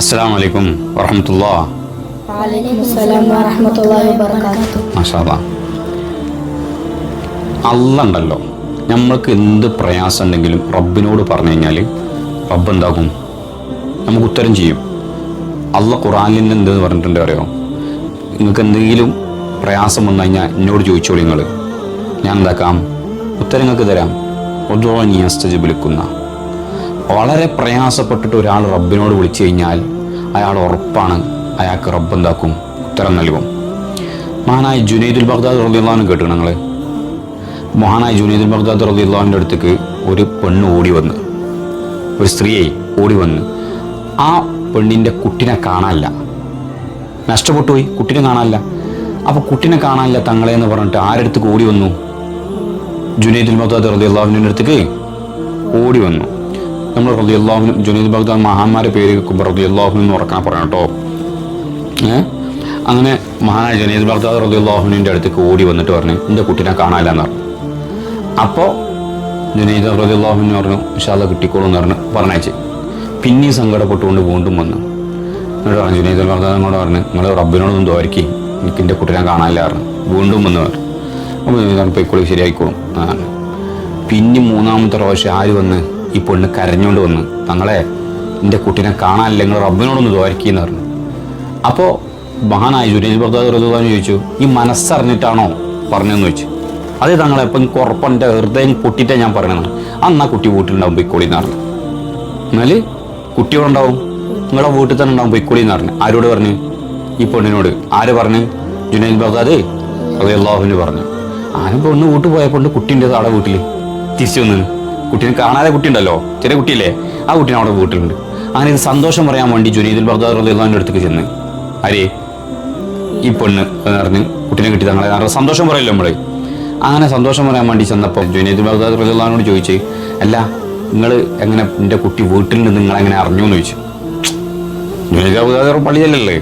അസ്സാം വലൈക്കും അല്ല ഉണ്ടല്ലോ. നമ്മൾക്ക് എന്ത് പ്രയാസം ഉണ്ടെങ്കിലും റബ്ബിനോട് പറഞ്ഞു കഴിഞ്ഞാൽ റബ്ബ് എന്താകും? നമുക്ക് ഉത്തരം ചെയ്യും. അല്ല ഖുറാനിൽ എന്ത് പറഞ്ഞിട്ടുണ്ട് അറിയോ? നിങ്ങൾക്ക് എന്തെങ്കിലും പ്രയാസം വന്നു കഴിഞ്ഞാൽ എന്നോട് ചോദിച്ചോളി നിങ്ങൾ ഞാൻ എന്താക്കാം? ഉത്തരം നിങ്ങൾക്ക് തരാം. വിളിക്കുന്ന വളരെ പ്രയാസപ്പെട്ടിട്ട് ഒരാൾ റബ്ബിനോട് വിളിച്ചു കഴിഞ്ഞാൽ അയാൾ ഉറപ്പാണ് അയാൾക്ക് റബ്ബ് എന്താക്കും ഉത്തരം നൽകും. മഹാനായ ജുനൈദുൽ ബഗ്ദാദ് റളിയല്ലാഹു കേട്ടു ഞങ്ങൾ മഹാനായ ജുനൈദുൽ ബഗ്ദാദ് റബിള്ളാന്റെ അടുത്തേക്ക് ഒരു പെണ്ണ് ഓടി വന്ന് ഒരു സ്ത്രീയെ ഓടി വന്ന്. ആ പെണ്ണിന്റെ കുട്ടിനെ കാണാനില്ല. നഷ്ടപ്പെട്ടു പോയി കുട്ടിനെ കാണാനില്ല. അപ്പോൾ കുട്ടിനെ കാണാനില്ല തങ്ങളെ എന്ന് പറഞ്ഞിട്ട് ആരടുത്തേക്ക് ഓടി വന്നു? ജുനൈദുൽ ബഗ്ദാദ് റബിള്ളാവിന്റെ അടുത്തേക്ക് ഓടി വന്നു. നമ്മൾ റളിയല്ലാഹു ജുനൈദ് ബഗ്ദാദ് മഹാന്മാരെ പേര് കേൾക്കുമ്പോൾ റളിയല്ലാഹു എന്ന് ഉറക്കാൻ പറയണം കേട്ടോ. ഏഹ് അങ്ങനെ മഹാനായ ജുനൈദ് ബഗ്ദാദ് റളിയല്ലാഹുവിന്റെ അടുത്തേക്ക് ഓടി വന്നിട്ട് പറഞ്ഞു എന്റെ കുട്ടീനെ കാണാനില്ലെന്ന് പറഞ്ഞു. അപ്പോൾ ജനീദ് റളിയല്ലാഹുവിന് പറഞ്ഞു വിശാല കിട്ടിക്കോളും എന്ന് പറഞ്ഞു പറഞ്ഞയച്ച്. പിന്നെയും സങ്കടപ്പെട്ടുകൊണ്ട് വീണ്ടും വന്നു. എന്നിട്ട് പറഞ്ഞു ജുനീദ് ബഗ്ദാദ് അങ്ങോട്ട് പറഞ്ഞു നിങ്ങൾ റബ്ബിനോടൊന്നും തോരിക്കി എനിക്ക് എന്റെ കുട്ടീനെ കാണാനില്ല പറഞ്ഞു. വീണ്ടും വന്നു പറഞ്ഞു. അപ്പോൾ ജനീദ് പറഞ്ഞു പൊയ്ക്കോളി ശരിയായിക്കോളും പിന്നെ മൂന്നാമത്തെ പ്രാവശ്യം ആര് വന്ന് ഈ പെണ്ണ് കരഞ്ഞുകൊണ്ട് വന്ന് തങ്ങളെ എന്റെ കുട്ടീനെ കാണാനില്ല നിങ്ങൾ റബ്ബിനോടൊന്ന് എന്ന് പറഞ്ഞു. അപ്പോൾ മഹാനായ ജുനൈദ് ബഗ്ദാദ് റഹ്ദാൻ ചോദിച്ചു ഈ മനസ്സറിഞ്ഞിട്ടാണോ പറഞ്ഞതെന്ന് ചോദിച്ചു. അതേ തങ്ങളെ ഇപ്പം കുറപ്പന്റെ ഹൃദയം പൊട്ടിയിട്ടേ ഞാൻ പറഞ്ഞതാണ് അന്നാ കുട്ടി വീട്ടിലുണ്ടാവും പൊയ്ക്കോളി എന്ന് പറഞ്ഞു. എന്നാൽ കുട്ടികളുണ്ടാവും നിങ്ങളുടെ വീട്ടിൽ തന്നെ ഉണ്ടാവും പൊയ്ക്കോളി എന്ന് പറഞ്ഞു. ആരോട് പറഞ്ഞു? ഈ പെണ്ണിനോട്. ആര് പറഞ്ഞു? ജുനൈദ് അതെ അള്ളാഹുവിന് പറഞ്ഞു. ആരും പെണ്ണ് വീട്ടിൽ പോയപ്പോൾ കുട്ടീന്റെ ആടെ വീട്ടിൽ തിരിച്ചു വന്ന് കുട്ടീനെ കാണാതെ കുട്ടി ഉണ്ടല്ലോ ചെറിയ കുട്ടിയില്ലേ? ആ കുട്ടീനെ അവിടെ വീട്ടിലുണ്ട്. അങ്ങനെ സന്തോഷം പറയാൻ വേണ്ടി ജുനീദുൽ ബഗ്ദാദ് റളിയല്ലാഹുവിന്റെ അടുത്തേക്ക് ചെന്ന്. ആരേ? ഈ പെണ്ണ് പറഞ്ഞ് കുട്ടീനെ കിട്ടി തങ്ങളെ. സന്തോഷം പറയല്ലോ നമ്മൾ അങ്ങനെ സന്തോഷം പറയാൻ വേണ്ടി ചെന്നപ്പോൾ ജുനീദുൽ ബഗ്ദാദ് റളിയല്ലാഹുവിനോട് ചോദിച്ച് അല്ല നിങ്ങൾ എങ്ങനെ എന്റെ കുട്ടി വീട്ടിലുണ്ട്? നിങ്ങൾ എങ്ങനെ അറിഞ്ഞു എന്ന് ചോദിച്ചു ജുനൈദ് ബഗ്ദാദ് പള്ളിയല്ലേ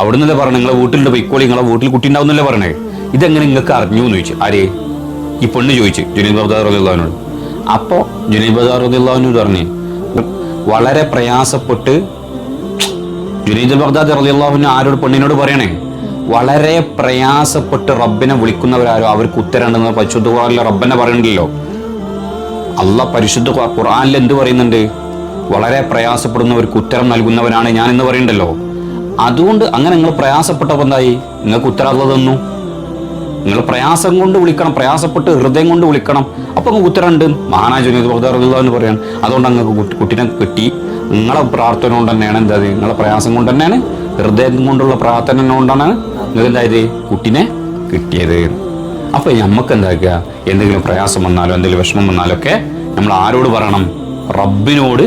അവിടുന്നല്ലേ പറഞ്ഞു നിങ്ങളെ വീട്ടിലുണ്ട് പൊയ്ക്കോളി നിങ്ങളെ വീട്ടിൽ കുട്ടി ഉണ്ടാവുന്നല്ലേ പറഞ്ഞേ? ഇതെങ്ങനെ നിങ്ങൾക്ക് അറിഞ്ഞു എന്ന് ചോദിച്ചു. ആരേ? ഈ പെണ്ണ് ചോദിച്ചു ജുനീദ് ബഗ്ദാദ് റളിയല്ലാഹുവിനോട് അപ്പോൾ റളിയല്ലാഹുവിനോട് പറഞ്ഞു വളരെ പ്രയാസപ്പെട്ട് ജുനൈദ് ബഗ്ദാദ് റളിയല്ലാഹുവിന് ആരോട് പെണ്ണിനോട് പറയണേ വളരെ പ്രയാസപ്പെട്ട് റബ്ബിനെ വിളിക്കുന്നവരാരോ അവർക്ക് ഉത്തരണ്ടെന്ന് പരിശുദ്ധ ഖുറാനിലെ റബ്ബനെ പറയണ്ടല്ലോ അല്ല പരിശുദ്ധ ഖുറാനിൽ എന്ത് പറയുന്നുണ്ട്? വളരെ പ്രയാസപ്പെടുന്നവർക്ക് ഉത്തരം നൽകുന്നവനാണ് ഞാൻ എന്ന് പറയണ്ടല്ലോ. അതുകൊണ്ട് അങ്ങനെ നിങ്ങൾ പ്രയാസപ്പെട്ടപ്പോൾ എന്തായി? നിങ്ങൾക്ക് ഉത്തരം അല്ല തന്നു. നിങ്ങൾ പ്രയാസം കൊണ്ട് വിളിക്കണം പ്രയാസപ്പെട്ട് ഹൃദയം കൊണ്ട് വിളിക്കണം. അപ്പോൾ അങ്ങ് ഉത്തരമുണ്ട്. മഹാനായ ജുനീദ് ബഗ്ദാറുള്ള എന്ന് പറയാൻ അതുകൊണ്ട് അങ്ങ് കുട്ടിനെ കിട്ടി നിങ്ങളെ പ്രാർത്ഥന കൊണ്ട് തന്നെയാണ് എന്താ നിങ്ങളെ പ്രയാസം കൊണ്ട് തന്നെയാണ്? ഹൃദയം കൊണ്ടുള്ള പ്രാർത്ഥന കൊണ്ടാണ് നിങ്ങൾക്ക് എന്തായത് കുട്ടിനെ കിട്ടിയത്. അപ്പോൾ നമുക്ക് എന്താക്കുക? എന്തെങ്കിലും പ്രയാസം വന്നാലോ എന്തെങ്കിലും വിഷമം വന്നാലോ ഒക്കെ നമ്മൾ ആരോട് പറയണം? റബ്ബിനോട്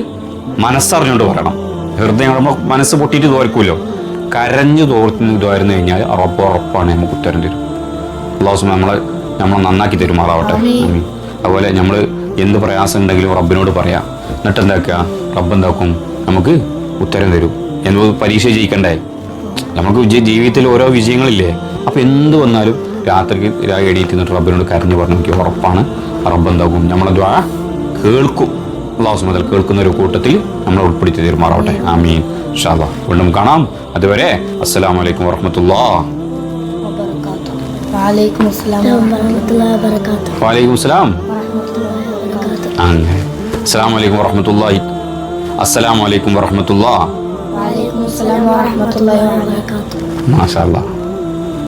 മനസ്സറിഞ്ഞുകൊണ്ട് പറയണം. ഹൃദയം മനസ്സ് പൊട്ടിയിട്ട് തോർക്കുമല്ലോ കരഞ്ഞു തോർത്തിന് തോരുന്നു കഴിഞ്ഞാൽ റബ്ബ് ഉറപ്പാണ് നമുക്ക് ഉത്തരം തരും. അള്ളാഹുസ്മ നമ്മളെ നമ്മളെ നന്നാക്കി തരുമാറാവട്ടെ അതുപോലെ നമ്മൾ എന്ത് പ്രയാസം ഉണ്ടെങ്കിലും റബ്ബിനോട് പറയാം. എന്നിട്ട് എന്താക്കുക? റബ്ബ് എന്താക്കും? നമുക്ക് ഉത്തരം തരും. എന്ത് പരീക്ഷ ജയിക്കണ്ടേ? നമുക്ക് ജീവിതത്തിൽ ഓരോ വിജയങ്ങളില്ലേ? അപ്പോൾ എന്ത് വന്നാലും രാത്രിക്ക് എണീറ്റ് നിന്നിട്ട് റബ്ബിനോട് കരഞ്ഞു പറഞ്ഞു എനിക്ക് ഉറപ്പാണ്. റബ്ബ് എന്താക്കും? നമ്മളെ ദ്വാ കേൾക്കും. അള്ളാഹു മുതൽ കേൾക്കുന്ന ഒരു കൂട്ടത്തിൽ നമ്മളെ ഉൾപ്പെടുത്തി തീരുമാറാവട്ടെ. ആമീൻ. ഷാദ വീണ്ടും കാണാം. അതുവരെ അസ്സലാമലൈക്കും വറഹമത്തുള്ള وعليكم السلام ورحمة الله وبركاته. وعليكم السلام. ورحمة الله وبركاته السلام عليكم ورحمة الله. السلام عليكم ورحمة الله. وعليكم السلام ورحمة الله وبركاته. ما شاء الله.